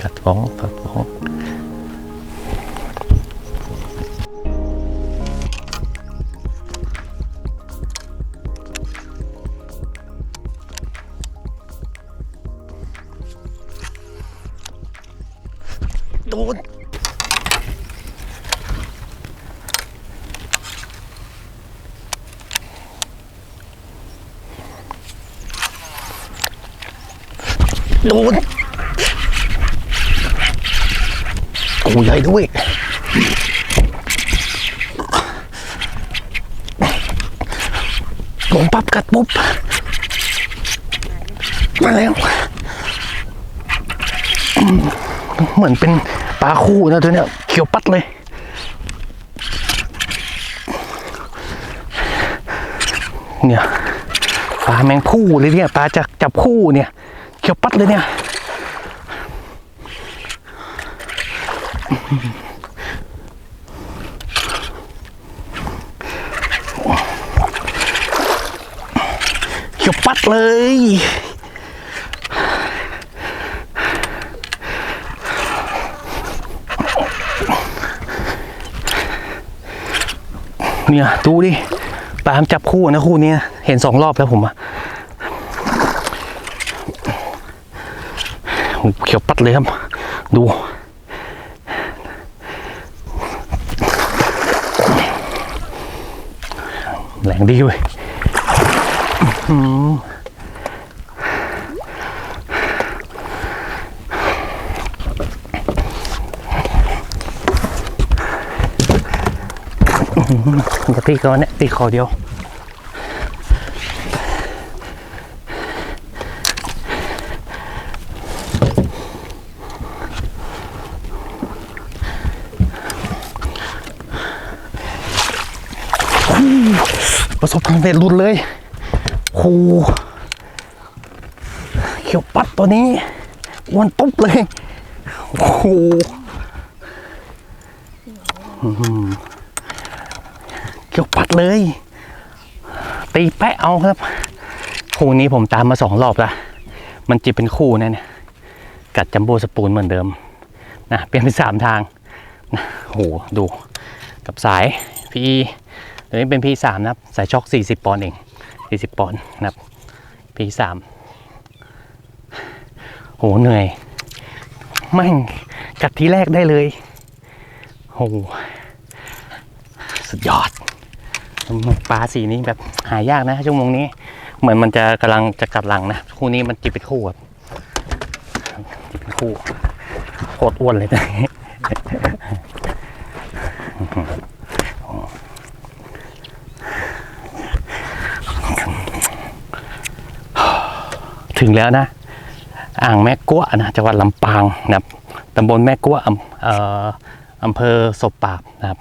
กัดฟ้องกัดฟ้องโดน โดน ตัวใหญ่ด้วยลงปั๊บกัดปุ๊บ มาแล้ว เหมือนเป็นปลาคู่นะตัวเนี้ยเขียวปัดเลยเนี่ยปลาแมงผู้เลยเนี่ยปลาจากจับคู่เนี่ย เขียวปัดเลยเนี่ย เขียวปัดเลย เนี่ย ดูดิปลามจับคู่นะคู่นี้เห็นสองรอบแล้วผมอะเขียวปัดเลยครับ ดู แหล งดีเว้ยมันจะตีก่อนเนี่ยตีคอเดียว ประสบความสำเร็จหลุดเลยโอ้โหเขียวปัดตัวนี้อ้วนตุ๊บเลยโอ้โหเขียวปัดเลย ตีแปะเอาครับ คู่นี้ผมตามมาสองรอบละมันจะเป็นคู่นะเนี่ย กัดจัมโบ้สปูนเหมือนเดิม นะ เปลี่ยนเป็นสามทางนะโหดู กับสายพี ตัวนี้เป็นพีสามนะครับสายช็อคสี่สิบปอนด์เองสี่สิบปอนด์นะครับพีสามโหเหนื่อยแม่งกัดทีแรกได้เลยโหสุดยอดปลาสีนี้แบบหายากนะชั่วโมงนี้ เหมือนมันจะกำลังจะกัดหลังนะคู่นี้มันจิบเป็นคู่แบบจิบเป็นคู่โคตรอ้วนเลยนะ ถึงแล้วนะ อ่างแม่กัวนะจังหวัดลำปางนะครับตำบลแม่กัวอำเออำเภอศพปราบนะครับ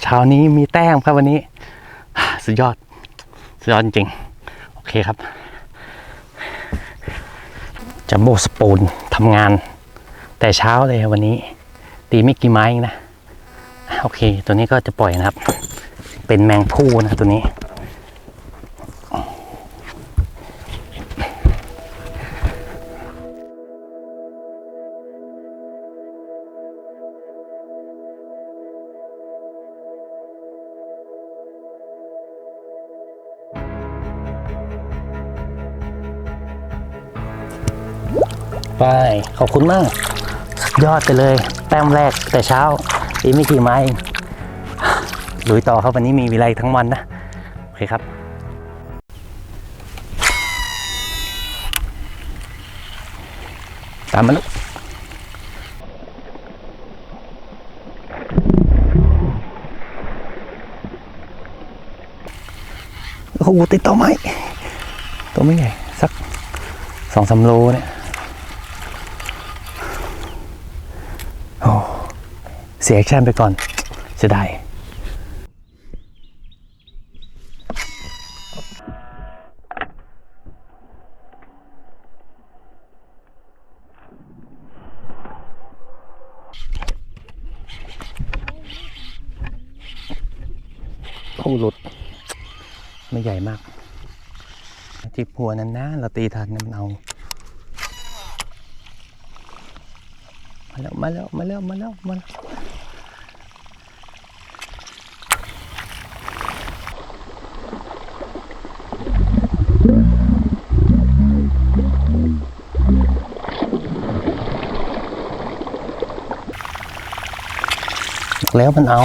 เช้านี้มีแต้มครับวันนี้ สุดยอด สุดยอดจริง โอเคครับจัมโบ้สปูนทำงาน แต่เช้าเลยวันนี้ ตีไม่กี่ไม้เองนะ โอเค ตัวนี้ก็จะปล่อยนะครับ เป็นแมงผู้นะตัวนี้ ไป ขอบคุณมาก สุดยอดไปเลย แต้มแรกแต่เช้าตีกไม่กี่ไม้ลุยต่อครับวันนี้มีวลาอีกทั้งวันนะ โอเคครับตามมาลูกโอ้โหติดต่อไม้ตัวไม่ใหญ่ สักสองสามโลเนี่ย โอ้เสียแอคชั่นไปก่อนจะได้คู่หลุด ไม่ใหญ่มากจิบหัวนั้นนะเราตีทันนะมันเอาแล้วมาแล้วมาแล้วมาแล้วมาแล้ว กแล้วมันเอา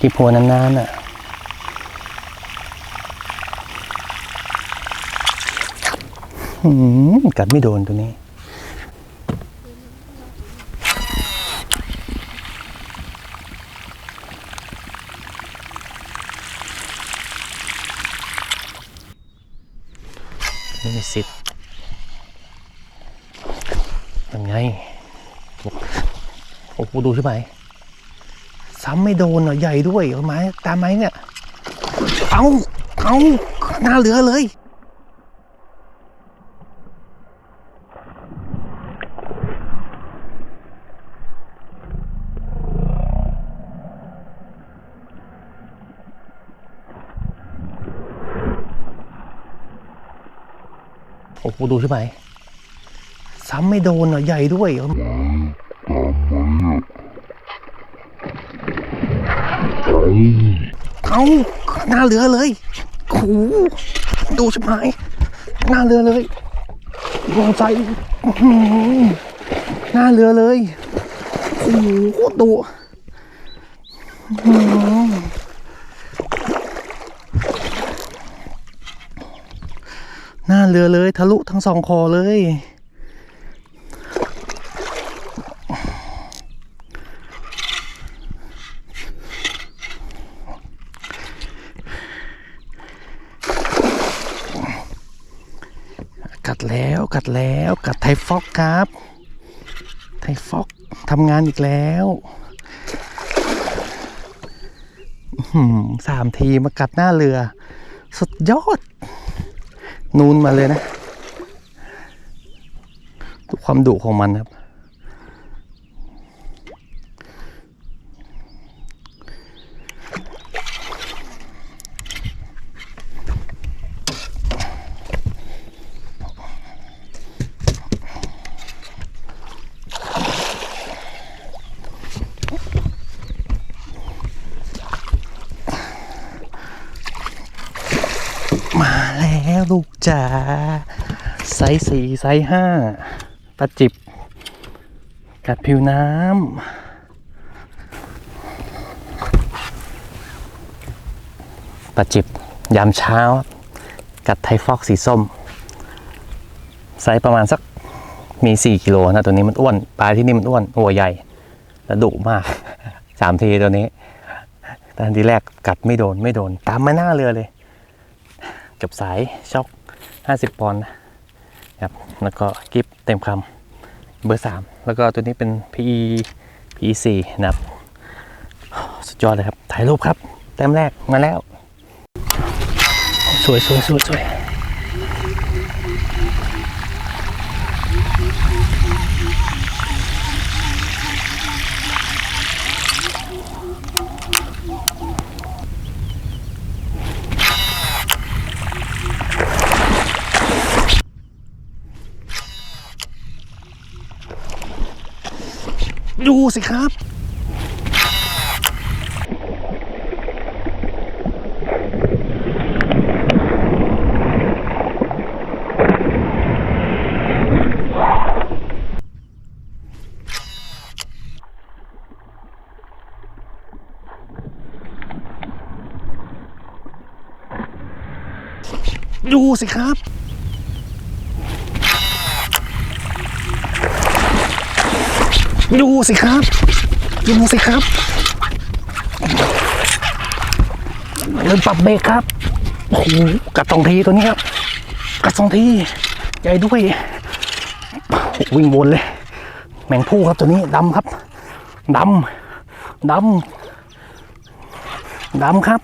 ที่โพนานๆน่ะอืมกัดไม่โดนตัวนี้ไม่สิทธิ์ยังไง โอ้โหดูใช่ไหม ซ้ำไม่โดนเหรอใหญ่ด้วยเอาไม้ตามไม้เนี่ย เอาเอาหน้าเหลือเลยโอ้โหดูใช่ไหมซ้ำไม่โดนเหรอใหญ่ด้วย เอาหน้าเรือเลยโหดูช่ไหมหน้าเรือเลยมองใจหน้าเรือเลยโอ้โหตรดุหน้าเรือเลย ทะลุทั้งสองคอเลย กัดแล้วกัดแล้วกัดไท ฟอกครับ ไทฟอกทำงานอีกแล้วสามทีมากัดหน้าเรือ สุดยอด นูนมาเลยนะดูความดุของมันครับ มาแล้วลูกจ๋าไซส์สี่ไซส์ห้าปลาจิบ กัดผิวน้ำปลาจิบ ยามเช้า กัดไทฟอกสีส้ม ไซส์ประมาณสักมีสี่กิโลนะ ตัวนี้มันอ้วน ปลาที่นี่มันอ้วนหัวใหญ่ และดุมากสามทีตัวนี้ตอนที่แรกกัดไม่โดนไม่โดน ตามมาหน้าเรือเลย กับสายช็อค 50 ปอนด์นะครับ แล้วก็กิฟเต็มคำเบอร์ 3 แล้วก็ตัวนี้เป็น PE PE4 นะครับ สุดยอดเลยครับ ถ่ายรูปครับ แต้มแรกมาแล้ว สวยสวยสวยสวย ดูสิครับดูสิครับ ดูสิครับ ดูสิครับเริ่มปรับเบรกครับโอ้โหกัดสองทีตัวนี้ครับ กัดสองทีใหญ่ด้วยโอ้โหวิ่งวนเลย แมงผู้ครับตัวนี้ดำครับดำดำดำครับ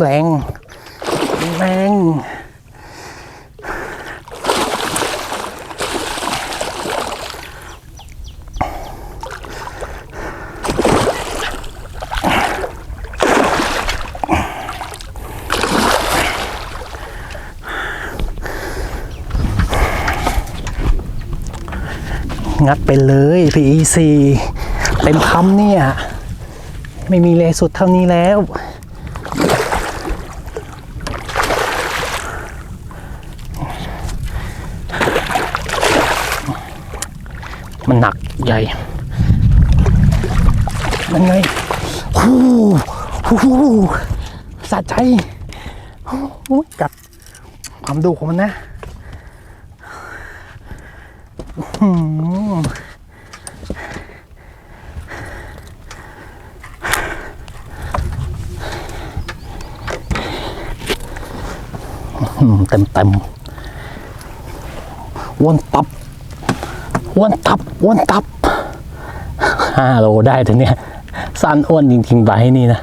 แรงแรง งัดไปเลย PEC เต็มคำเนี่ย ไม่มีเลยสุดเท่านี้แล้ว มันหนักใหญ่มันไงฮู้ฮู้สะใจโอ้ยกัดความดุของมันนะ อื้อ เต็มเต็มๆวนตับอ้วนตับอ้วนตับห้าโลได้ทีเนี้ยสั้นอ้วนจริงๆใบนี่นะ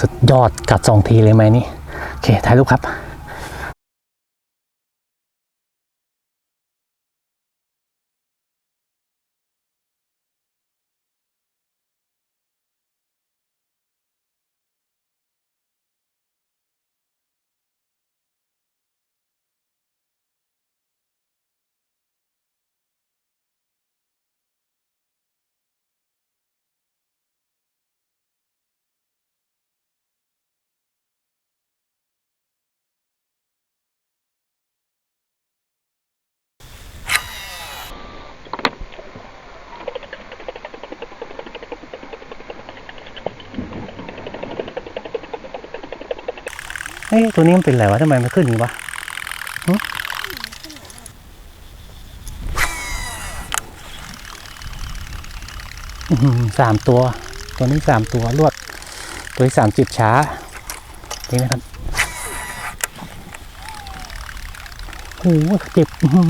สุดยอดกัดสองทีเลยไหมนี่ โอเคถ่ายรูปครับ เฮ้ยตัวนี้มันเป็นอะไรวะทำไมมันขึ้นอย่างนี้วะสามตัว ตัวนี้สามตัวรวด ตัวที่สามจิบช้านี่นะครับโอ้โหจ็บหื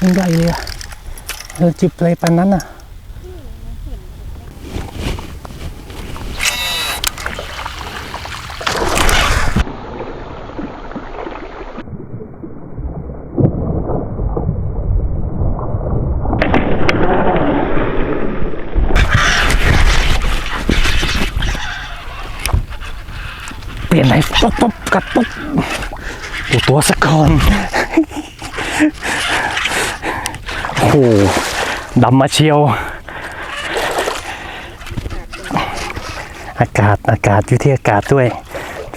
มันใหญ่เลยอะเออจิบอะไรปานนั้นอะ เปุ๊บปุ๊บกัดปุ๊บดูตัวสะก่อนโอ้โหดำมาเชียว อากาศอากาศอยู่ที่อากาศด้วย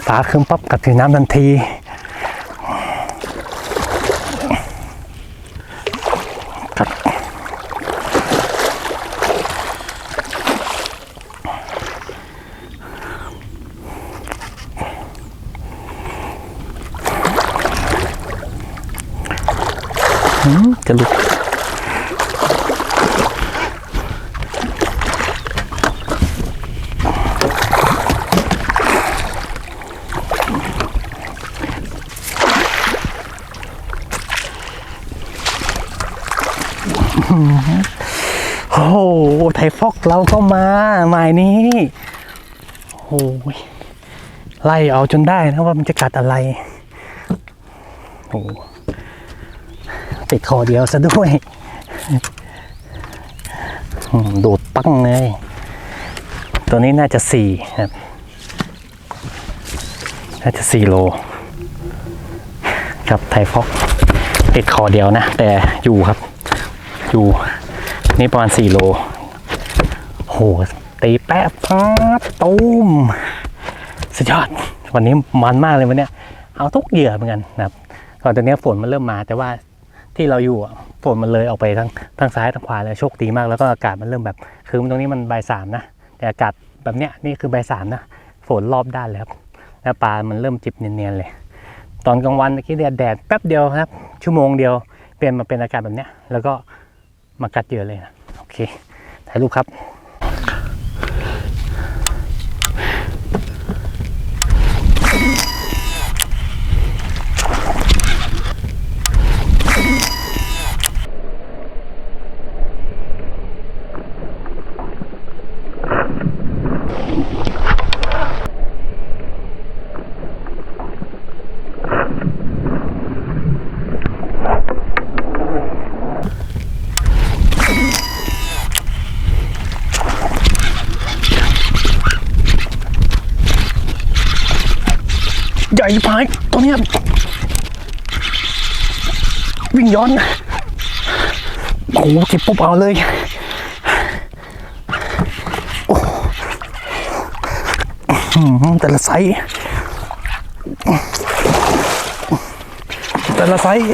ฟ้าครึ้มปั๊บกัดถึงน้ำทันที กระลุกโอ้โห ไทฟอกเราก็มาหมายนี้ โอ้ย ไล่เอาจนได้นะว่ามันจะกัดอะไร โอ้ ติดคอเดียวซะด้วยอืมโดปังเลย ตัวนี้น่าจะสี่ครับ น่าจะสี่โลกับไทฟอกติดคอเดียวนะ แต่อยู่ครับ อยู่ นี่ประมาณสี่โล โห ตีแป๊บปั๊บตูมสุดยอด วันนี้มันมากเลยวันเนี้ยเอาทุกเหยื่อเหมือนกันนะครับตอนนี้ฝนมันเริ่มมาแต่ว่า ที่เราอยู่ฝนมันเลยออกไปทั้งทั้งซ้ายทั้งขวาเลยโชคดีมาก แล้วก็อากาศมันเริ่มแบบ คือตรงนี้มันใบสามนะ แต่อากาศแบบเนี้ยนี่คือใบสามนะฝนรอบด้านเลยครับแล้วปลามันเริ่มจิบเนียนๆเลย ตอนกลางวันเมื่อกี้แดดแดดแป๊บเดียวครับ ชั่วโมงเดียวเปลี่ยนมาเป็นอากาศแบบเนี้ยแล้วก็มากัดเยื่อเลยนะโอเคถ่ายรูปครับ ใหญ่ไปตัวเนี้ยวิ่งย้อนโอ้โหเก็บปุ๊บเอาเลยโอ้แต่ละไซส์แต่ละไซส์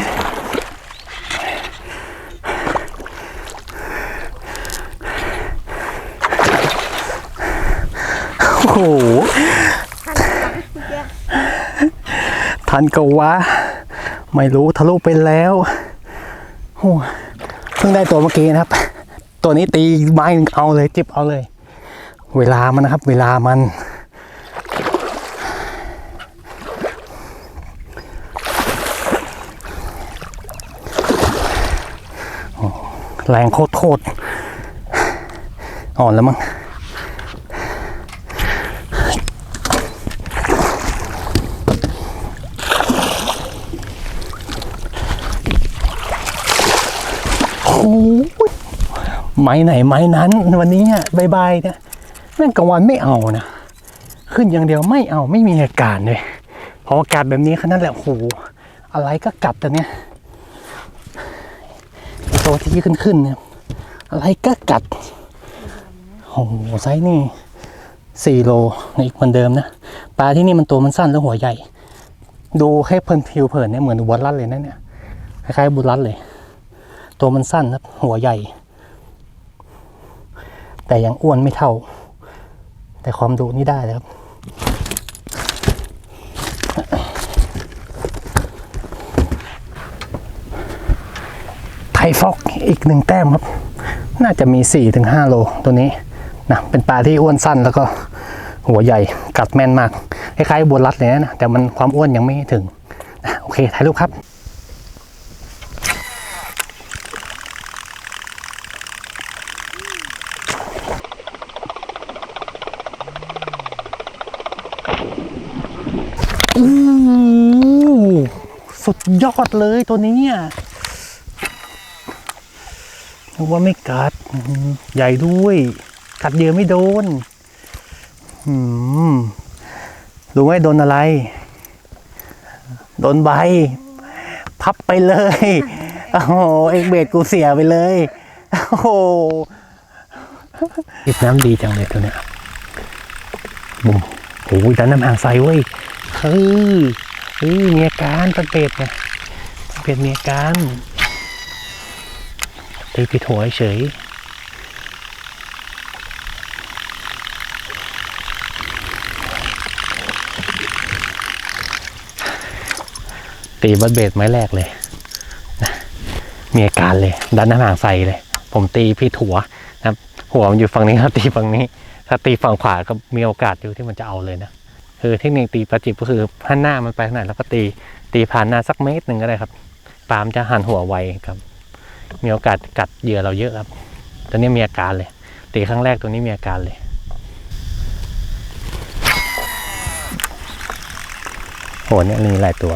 โอ้โห ทันกวะ ไม่รู้ทะลุไปแล้วโอ้เพิ่งได้ตัวเมื่อกี้นะครับ ตัวนี้ตีไม้นึงเอาเลยจิบเอาเลย เวลามันนะครับ เวลามันแรงโคตรโคตรอ่อนแล้วมั้ง ไม้ไหนไม้นั้นวันนี้เนี่ยบายบายเนี่ยนั่งกลางวันไม่เอานะ ขึ้นอย่างเดียวไม่เอาไม่มีอาการเลยพออากาศแบบนี้แค่นั้นแหละโอ้โหอะไรก็กัดแต่เนี่ยตัวที่ขึ้นขึ้นเนี่ยอะไรก็กัดโอ้โหไซนี่สี่โลอีกเหมือนเดิมนะปลาที่นี่มันตัวมันสั้นแล้วหัวใหญ่ ดูแค่เพลินผิวเผินเนี่ยเหมือนบุรัดเลยนะเนี่ยคล้ายๆบุรัดเลย ตัวมันสั้นครับหัวใหญ่ แต่ยังอ้วนไม่เท่า แต่ความดุนี่ได้เลยครับ ไทฟอกอีกหนึ่งแต้มครับ น่าจะมี 4-5ถึงโลตัวนี้นะเป็นปลาที่อ้วนสั้นแล้วก็หัวใหญ่กัดแม่นมาก คล้ายๆบัวรัดเลยนะ แต่มันความอ้วนยังไม่ถึง โอเค ถ่ายรูปครับ อู้สุด ยอดเลยตัวนี้อะนึกว่าไม่กัด ใหญ่ด้วย กัดเยอะไม่โดนรู้ไหมโดนอะไร โดนใบ พับไปเลย โอ้โห เอกเบดกูเสียไปเลย โอ้โหอิบน้ำดีจังเลยตัวเนี้ยบุ้มโอ้ยดันน้ำห่างใสเว้ย เฮ้ยเฮ้ยมีอาการเป็นเป็ดไง เป็ดมีอาการตีผิดหัวเฉยตีบัดเบดไม้แรกเลยนะมีอาการเลย ดันหน้ำห่างใส่เลย ผมตีพี่หัวนะครับ หัวมันอยู่ฝั่งนี้ครับตีฝั่งนี้ ถ้าตีฝั่งขวาก็มีโอกาสอยู่ที่มันจะเอาเลยนะคือเทคนิคตีปลาจิบก็คือหันหน้ามันไปทางไหนแล้วก็ตีตีผ่านหน้าสักเมตรหนึ่งก็ได้ครับ ปลามจะหันหัวไวครับ มีโอกาสกัดเหยื่อเราเยอะครับ ตอนนี้มีอาการเลยตีครั้งแรกตัวนี้มีอาการเลย โหเนี่ยมีหลายตัว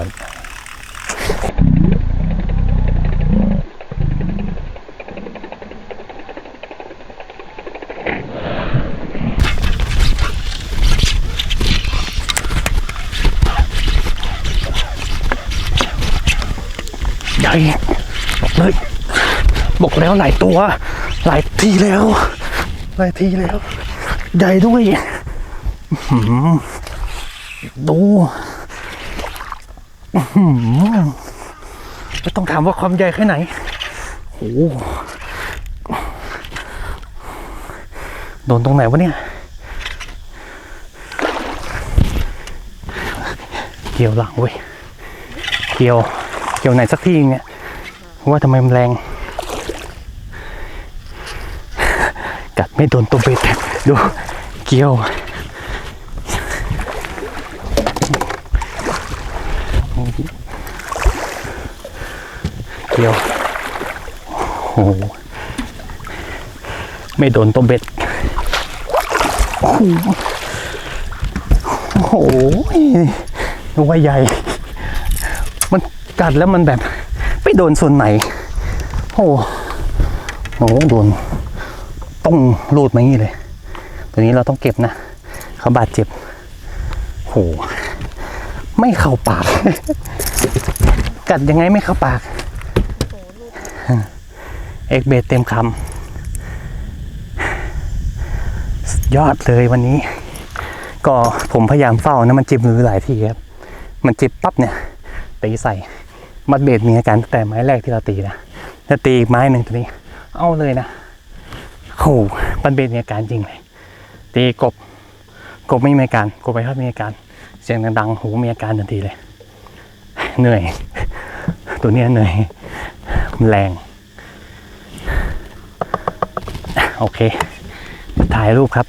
บอกเลยบอกแล้วหลายตัว หลายทีแล้ว หลายทีแล้ว ใหญ่ด้วยดูอื้อหือไม่ต้องถามว่าความใหญ่แค่ไหนโอ้โหโดนตรงไหนวะเนี่ย เกี่ยวหลังเว้ย เกี่ยว เกี่ยวไหนสักที่เนี่ยว่าทำไมมันแรง กัดไม่โดนตัวเบ็ดดูเกี่ยวเกี่ยวโอ้โหไม่โดนตัวเบ็ดโอ้โหโอ้โหนึกว่าใหญ่ กัดแล้วมันแบบไปโดนส่วนไหน โอ้โหโดนต้องรูดมางี้เลย ตัวนี้เราต้องเก็บนะ เขาบาดเจ็บโหไม่เข้าปาก กัดยังไงไม่เข้าปากเอกเบสเต็มคำยอดเลยวันนี้ ก็ผมพยายามเฝ้านะมันจิบมือหลายทีครับ มันจิบปั๊บเนี่ยตีใส่ มัดเบสมีอาการแต่ไม้แรกที่เราตีนะถ้าตีอีกไม้หนึ่งตัวนี้ เอาเลยนะโอ้โหมัดเบสมีอาการจริงเลยตีกบกบไม่มีอาการกบไปทอดมีอาการ เสียงดังๆหูมีอาการทันทีเลย เหนื่อย ตัวเนี้ยเหนื่อยแรง โอเคถ่ายรูปครับ